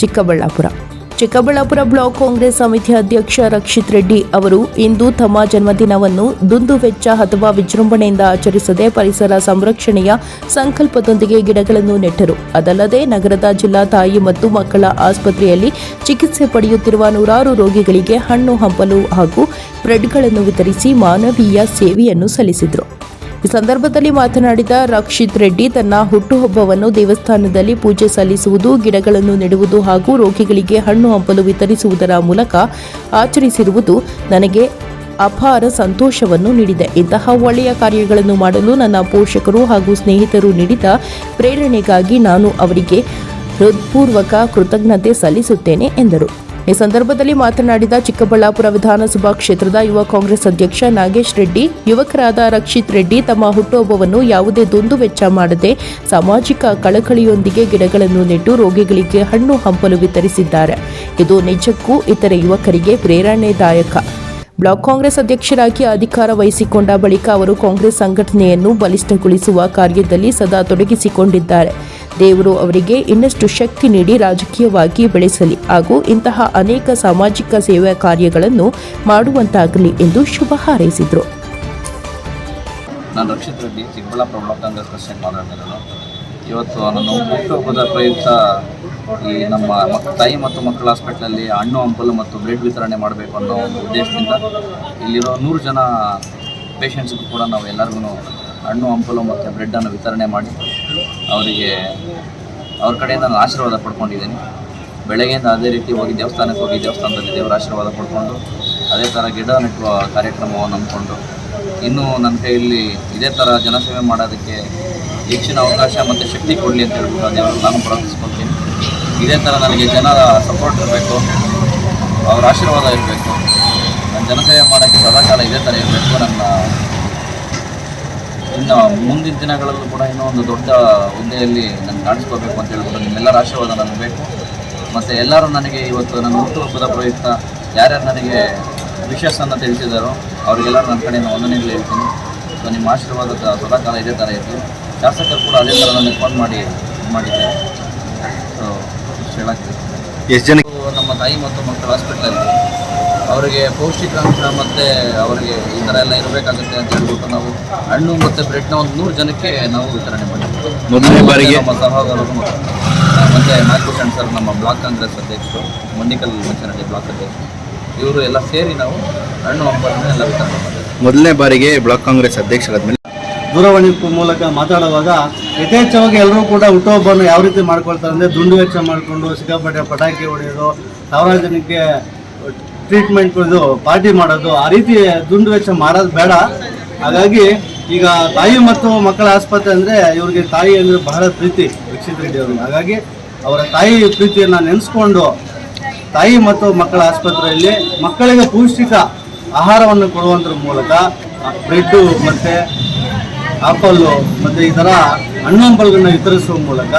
Chikkaballapur. Chikkaballapur block Congress ಸಮಿತಿ ಅಧ್ಯಕ್ಷ ರಕ್ಷಿತ್ ರೆಡ್ಡಿ ಅವರು ಇಂದು ತಮ್ಮ ಜನ್ಮದಿನವನ್ನು ದುಂದು ವೆಚ್ಚ ಅಥವಾ ವಿಜೃಂಭಣೆಯಿಂದ ಆಚರಿಸದೆ ಪರಿಸರ ಸಂರಕ್ಷಣೆಯ ಸಂಕಲ್ಪದೊಂದಿಗೆ ಗಿಡಗಳನ್ನು ನೆಟ್ಟರು. ಅದಲ್ಲದೆ ನಗರದ ಜಿಲ್ಲಾ ತಾಯಿ ಮತ್ತು ಮಕ್ಕಳ ಆಸ್ಪತ್ರೆಯಲ್ಲಿ ಚಿಕಿತ್ಸೆ ಪಡೆಯುತ್ತಿರುವ ನೂರಾರು ರೋಗಿಗಳಿಗೆ ಹಣ್ಣು ಹಂಪಲು ಹಾಗೂ ಬ್ರೆಡ್ಗಳನ್ನು ವಿತರಿಸಿ ಮಾನವೀಯ ಸೇವೆಯನ್ನು ಸಲ್ಲಿಸಿದರು. ಈ ಸಂದರ್ಭದಲ್ಲಿ ಮಾತನಾಡಿದ ರಕ್ಷಿತ್ ರೆಡ್ಡಿ, ತನ್ನ ಹುಟ್ಟುಹಬ್ಬವನ್ನು ದೇವಸ್ಥಾನದಲ್ಲಿ ಪೂಜೆ ಸಲ್ಲಿಸುವುದು, ಗಿಡಗಳನ್ನು ನೆಡುವುದು ಹಾಗೂ ರೋಗಿಗಳಿಗೆ ಹಣ್ಣು ಹಂಪಲು ವಿತರಿಸುವುದರ ಮೂಲಕ ಆಚರಿಸಿರುವುದು ನನಗೆ ಅಪಾರ ಸಂತೋಷವನ್ನು ನೀಡಿದೆ. ಇಂತಹ ಒಳ್ಳೆಯ ಕಾರ್ಯಗಳನ್ನು ಮಾಡಲು ನನ್ನ ಪೋಷಕರು ಹಾಗೂ ಸ್ನೇಹಿತರು ನೀಡಿದ ಪ್ರೇರಣೆಗಾಗಿ ನಾನು ಅವರಿಗೆ ಹೃತ್ಪೂರ್ವಕ ಕೃತಜ್ಞತೆ ಸಲ್ಲಿಸುತ್ತೇನೆ, ಎಂದರು. ಈ ಸಂದರ್ಭದಲ್ಲಿ ಮಾತನಾಡಿದ ಚಿಕ್ಕಬಳ್ಳಾಪುರ ವಿಧಾನಸಭಾ ಕ್ಷೇತ್ರದ ಯುವ ಕಾಂಗ್ರೆಸ್ ಅಧ್ಯಕ್ಷ ನಾಗೇಶ್ ರೆಡ್ಡಿ, ಯುವಕರಾದ ರಕ್ಷಿತ್ ರೆಡ್ಡಿ ತಮ್ಮ ಹುಟ್ಟುಹಬ್ಬವನ್ನು ಯಾವುದೇ ದುಂದು ವೆಚ್ಚ ಮಾಡದೆ ಸಾಮಾಜಿಕ ಕಳಕಳಿಯೊಂದಿಗೆ ಗಿಡಗಳನ್ನು ನೆಟ್ಟು ರೋಗಿಗಳಿಗೆ ಹಣ್ಣು ಹಂಪಲು ವಿತರಿಸಿದ್ದಾರೆ. ಇದು ನಿಜಕ್ಕೂ ಇತರೆ ಯುವಕರಿಗೆ ಪ್ರೇರಣೆದಾಯಕ. ಬ್ಲಾಕ್ ಕಾಂಗ್ರೆಸ್ ಅಧ್ಯಕ್ಷರಾಗಿ ಅಧಿಕಾರ ವಹಿಸಿಕೊಂಡ ಬಳಿಕ ಅವರು ಕಾಂಗ್ರೆಸ್ ಸಂಘಟನೆಯನ್ನು ಬಲಿಷ್ಠಗೊಳಿಸುವ ಕಾರ್ಯದಲ್ಲಿ ಸದಾ ತೊಡಗಿಸಿಕೊಂಡಿದ್ದಾರೆ. ದೇವರು ಅವರಿಗೆ ಇನ್ನಷ್ಟು ಶಕ್ತಿ ನೀಡಿ ರಾಜಕೀಯವಾಗಿ ಬೆಳೆಸಲಿ ಹಾಗೂ ಇಂತಹ ಅನೇಕ ಸಾಮಾಜಿಕ ಸೇವಾ ಕಾರ್ಯಗಳನ್ನು ಮಾಡುವಂತಾಗಲಿ ಎಂದು ಶುಭ ಹಾರೈಸಿದರು. ನಾನು ರಕ್ಷಿತ್ ರೆಡ್ಡಿ ಚಿಕ್ಕಬಳ್ಳಾಪುರ ಬ್ಲಾಕ್ ಕಾಂಗ್ರೆಸ್ ಮಾತಾಡ್ತಿರೋದು. ಇವತ್ತು ನನ್ನ ಹುಟ್ಟುಹಬ್ಬದ ಪ್ರಯುಕ್ತ ಈ ನಮ್ಮ ತಾಯಿ ಮತ್ತು ಮಕ್ಕಳ ಹಾಸ್ಪಿಟ್ಲಲ್ಲಿ ಹಣ್ಣು, ಹಂಪಲು ಮತ್ತು ಬ್ಲಡ್ ವಿತರಣೆ ಮಾಡಬೇಕು ಅನ್ನೋ ಒಂದು ಉದ್ದೇಶದಿಂದ ಇಲ್ಲಿರೋ ನೂರು ಜನ ಪೇಷಂಟ್ಸ್ಗೂ ಕೂಡ ನಾವು ಎಲ್ಲರಿಗೂ ಹಣ್ಣು, ಹಂಪಲು ಮತ್ತು ಬ್ರೆಡ್ಡನ್ನು ವಿತರಣೆ ಮಾಡಿ ಅವರಿಗೆ ಅವ್ರ ಕಡೆಯಿಂದ ನಾನು ಆಶೀರ್ವಾದ ಪಡ್ಕೊಂಡಿದ್ದೀನಿ. ಬೆಳಗ್ಗೆಯಿಂದ ಅದೇ ರೀತಿ ಹೋಗಿ ದೇವಸ್ಥಾನಕ್ಕೆ ಹೋಗಿ ದೇವಸ್ಥಾನದಲ್ಲಿ ದೇವರ ಆಶೀರ್ವಾದ ಪಡ್ಕೊಂಡು, ಅದೇ ಥರ ಗಿಡ ನೆಟ್ಟುವ ಕಾರ್ಯಕ್ರಮವನ್ನು ನಂಬಿಕೊಂಡು ಇನ್ನೂ ನನ್ನ ಕೈಯಲ್ಲಿ ಇದೇ ಥರ ಜನಸೇವೆ ಮಾಡೋದಕ್ಕೆ ಹೆಚ್ಚಿನ ಅವಕಾಶ ಮತ್ತು ಶಕ್ತಿ ಕೊಡಲಿ ಅಂತ ಹೇಳ್ಬಿಟ್ಟು ದೇವರು ನಾನು ಪ್ರಾರ್ಥಿಸ್ಕೊಳ್ತೀನಿ. ಇದೇ ಥರ ನನಗೆ ಜನರ ಸಪೋರ್ಟ್ ಇರಬೇಕು, ಅವರ ಆಶೀರ್ವಾದ ಇರಬೇಕು ನಾನು ಜನಸೇವೆ ಮಾಡೋಕ್ಕೆ ಸದಾಕಾಲ ಇದೇ ಥರ ಇರಬೇಕು, ನನ್ನ ಇನ್ನು ಮುಂದಿನ ದಿನಗಳಲ್ಲೂ ಕೂಡ ಇನ್ನೂ ಒಂದು ದೊಡ್ಡ ಹುದ್ದೆಯಲ್ಲಿ ನಾನು ಕಾಣಿಸ್ಕೋಬೇಕು ಅಂತ ಹೇಳ್ಬಿಟ್ಟು ನಿಮ್ಮೆಲ್ಲರ ಆಶೀರ್ವಾದ ನನಗೆ ಬೇಕು. ಮತ್ತು ಎಲ್ಲರೂ ನನಗೆ ಇವತ್ತು ನನ್ನ ಹುಟ್ಟುಹಬ್ಬದ ಪ್ರಯುಕ್ತ ಯಾರ್ಯಾರು ನನಗೆ ವಿಶಸ್ಸನ್ನು ತಿಳಿಸಿದಾರೋ ಅವರಿಗೆಲ್ಲರೂ ನನ್ನ ಕಡೆಯಿಂದ ವಂದನೆಗಳು ಹೇಳ್ತೀನಿ. ಸೊ ನಿಮ್ಮ ಆಶೀರ್ವಾದದ ಸದಾಕಾಲ ಇದೇ ಥರ ಇತ್ತು ಶಾಸಕರು ಕೂಡ ಅದೇ ಥರ ನನಗೆ ಫೋನ್ ಮಾಡಿ ಇದು ಮಾಡಿದ್ದಾರೆ ಸೊ ಹೇಳಕ್ಕೆ. ಎಷ್ಟು ಜನ ನಮ್ಮ ತಾಯಿ ಮತ್ತು ಮಕ್ಕಳು ಹಾಸ್ಪಿಟ್ಲಲ್ಲಿ ಅವರಿಗೆ ಪೌಷ್ಟಿಕಾಂಶ ಮತ್ತು ಅವರಿಗೆ ಈ ಥರ ಎಲ್ಲ ಇರಬೇಕಾಗುತ್ತೆ ಅಂತ ಹೇಳ್ಬಿಟ್ಟು ನಾವು ಹಣ್ಣು ಮತ್ತು ಬ್ರೆಡ್ನ ಒಂದು ನೂರು ಜನಕ್ಕೆ ನಾವು ವಿತರಣೆ ಮಾಡಿದ್ವಿ. ಮೊದಲನೇ ಬಾರಿಗೆ. ನಮ್ಮ ಸಹೋದರರು ಮತ್ತು ಮತ್ತು ನಾಗಭೂಷಣ್ ಸರ್ ನಮ್ಮ ಬ್ಲಾಕ್ ಕಾಂಗ್ರೆಸ್ ಅಧ್ಯಕ್ಷರು ಮಂಡಿಕಲ್ ಮಂಚನಹಳ್ಳಿ ಬ್ಲಾಕ್ ಅಧ್ಯಕ್ಷರು. ಇವರು ಎಲ್ಲ ಸೇರಿ ನಾವು ಹಣ್ಣು ಹಂಪಲನ್ನು ಎಲ್ಲ ವಿತರಣೆ ಮಾಡಿದ್ವಿ. ಮೊದಲನೇ ಬಾರಿಗೆ ಬ್ಲಾಕ್ ಕಾಂಗ್ರೆಸ್ ಅಧ್ಯಕ್ಷರಾದ್ಮೇಲೆ. ದೂರವಾಣಿ ಮೂಲಕ ಮಾತಾಡುವಾಗ ಯಥೇಚ್ಛವಾಗಿ ಎಲ್ಲರೂ ಕೂಡ ಹುಟ್ಟುಹಬ್ಬವನ್ನು ಯಾವ ರೀತಿ ಮಾಡ್ಕೊಳ್ತಾರೆ ಅಂದರೆ ದುಂಡು ವೆಚ್ಚ ಮಾಡಿಕೊಂಡು ಸಿಕ್ಕಾಪಟ್ಟೆ ಪಟಾಕಿ ಹೊಡೆಯೋದು ಸಾವಿರಾರು ಜನಕ್ಕೆ ಟ್ರೀಟ್ಮೆಂಟ್ ಇದು ಪಾರ್ಟಿ ಮಾಡೋದು, ಆ ರೀತಿ ದುಂಡು ವೆಚ್ಚ ಮಾಡೋದು ಬೇಡ. ಹಾಗಾಗಿ ಈಗ ತಾಯಿ ಮತ್ತು ಮಕ್ಕಳ ಆಸ್ಪತ್ರೆ ಅಂದರೆ ಇವ್ರಿಗೆ ತಾಯಿ ಅಂದರೆ ಬಹಳ ಪ್ರೀತಿ ರಕ್ಷಿತ್ ರೆಡ್ಡಿ ಅವ್ರಿಗೆ ಹಾಗಾಗಿ ಅವರ ತಾಯಿ ಪ್ರೀತಿಯನ್ನು ನೆನೆಸ್ಕೊಂಡು ತಾಯಿ ಮತ್ತು ಮಕ್ಕಳ ಆಸ್ಪತ್ರೆಯಲ್ಲಿ ಮಕ್ಕಳಿಗೆ ಪೌಷ್ಟಿಕ ಆಹಾರವನ್ನು ಕೊಡುವಂದ್ರ ಮೂಲಕ ಬ್ರೆಡ್ಡು ಮತ್ತು ಆಪಲ್ಲು ಮತ್ತು ಈ ಥರ ಹಣ್ಣು ಹಂಪಲ್ಗಳನ್ನ ವಿತರಿಸುವ ಮೂಲಕ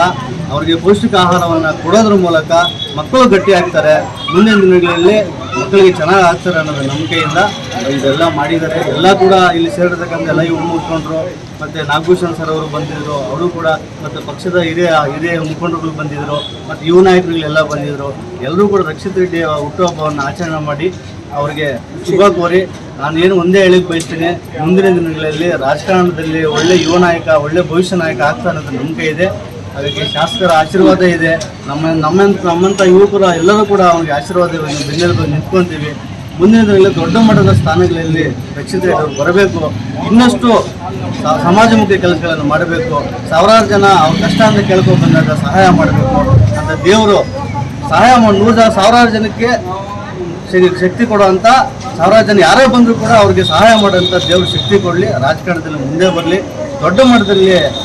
ಅವರಿಗೆ ಪೌಷ್ಟಿಕ ಆಹಾರವನ್ನು ಕೊಡೋದ್ರ ಮೂಲಕ ಮಕ್ಕಳು ಗಟ್ಟಿ ಆಗ್ತಾರೆ ಮುಂದಿನ ದಿನಗಳಲ್ಲಿ ಮಕ್ಕಳಿಗೆ ಚೆನ್ನಾಗಿ ಆಗ್ತಾರೆ ಅನ್ನೋದು ನಂಬಿಕೆಯಿಂದ ಇದೆಲ್ಲ ಮಾಡಿದ್ದಾರೆ. ಎಲ್ಲ ಕೂಡ ಇಲ್ಲಿ ಸೇರಿರ್ತಕ್ಕಂಥ ಎಲ್ಲ ಇವು ಮುಖಂಡರು ಮತ್ತು ನಾಗಭೂಷಣ್ ಸರ್ ಅವರು ಬಂದಿದ್ದರು ಅವರು ಕೂಡ ಮತ್ತು ಪಕ್ಷದ ಹಿರಿಯ ಹಿರಿಯ ಮುಖಂಡರುಗಳು ಬಂದಿದ್ದರು ಮತ್ತು ಯುವ ನಾಯಕರುಗಳೆಲ್ಲ ಬಂದಿದ್ದರು ಎಲ್ಲರೂ ಕೂಡ ರಕ್ಷಿತ್ ರೆಡ್ಡಿ ಹುಟ್ಟುಹಬ್ಬವನ್ನು ಆಚರಣೆ ಮಾಡಿ ಅವರಿಗೆ ಶುಭ ಕೋರಿ ನಾನು ಏನು ಒಂದೇ ಹೇಳಿಕ್ ಬಯಸ್ತೀನಿ. ಮುಂದಿನ ದಿನಗಳಲ್ಲಿ ರಾಜಕಾರಣದಲ್ಲಿ ಒಳ್ಳೆ ಯುವ ನಾಯಕ, ಒಳ್ಳೆ ಭವಿಷ್ಯ ನಾಯಕ ಆಗ್ತಾ ಅನ್ನೋದು ನಂಬಿಕೆ ಇದೆ ಅದಕ್ಕೆ ಶಾಸಕರ ಆಶೀರ್ವಾದ ಇದೆ. ನಮ್ಮ, ನಮ್ಮಂತ ನಮ್ಮಂಥ ಯುವಕರ ಎಲ್ಲರೂ ಕೂಡ ಅವನಿಗೆ ಆಶೀರ್ವಾದ ಬೆನ್ನೆಲುಬು ನಿಂತ್ಕೊಂತೀವಿ. ಮುಂದಿನ ದಿನಗಳಲ್ಲಿ ದೊಡ್ಡ ಮಟ್ಟದ ಸ್ಥಾನಗಳಲ್ಲಿ ರಕ್ಷಿತ ಬರಬೇಕು. ಇನ್ನಷ್ಟು ಸಮಾಜಮುಖಿ ಕೆಲಸಗಳನ್ನು ಮಾಡಬೇಕು. ಸಾವಿರಾರು ಜನ ಅವ್ರ ಕಷ್ಟ ಅಂತ ಕೇಳ್ಕೊ ಬಂದಾಗ ಸಹಾಯ ಮಾಡಬೇಕು. ಅಂತ ದೇವರು ಸಹಾಯ ಮಾಡಿ, ನೂರು ಜನ, ಸಾವಿರಾರು ಜನಕ್ಕೆ ಶಕ್ತಿ ಕೊಡುವಂಥ ಸಾವಿರಾರು ಜನ ಯಾರೇ ಬಂದರೂ ಕೂಡ ಅವ್ರಿಗೆ ಸಹಾಯ ಮಾಡುವಂಥ ದೇವರು ಶಕ್ತಿ ಕೊಡಲಿ. ರಾಜಕಾರಣದಲ್ಲಿ ಮುಂದೆ ಬರಲಿ. ದೊಡ್ಡ ಮಟ್ಟದಲ್ಲಿ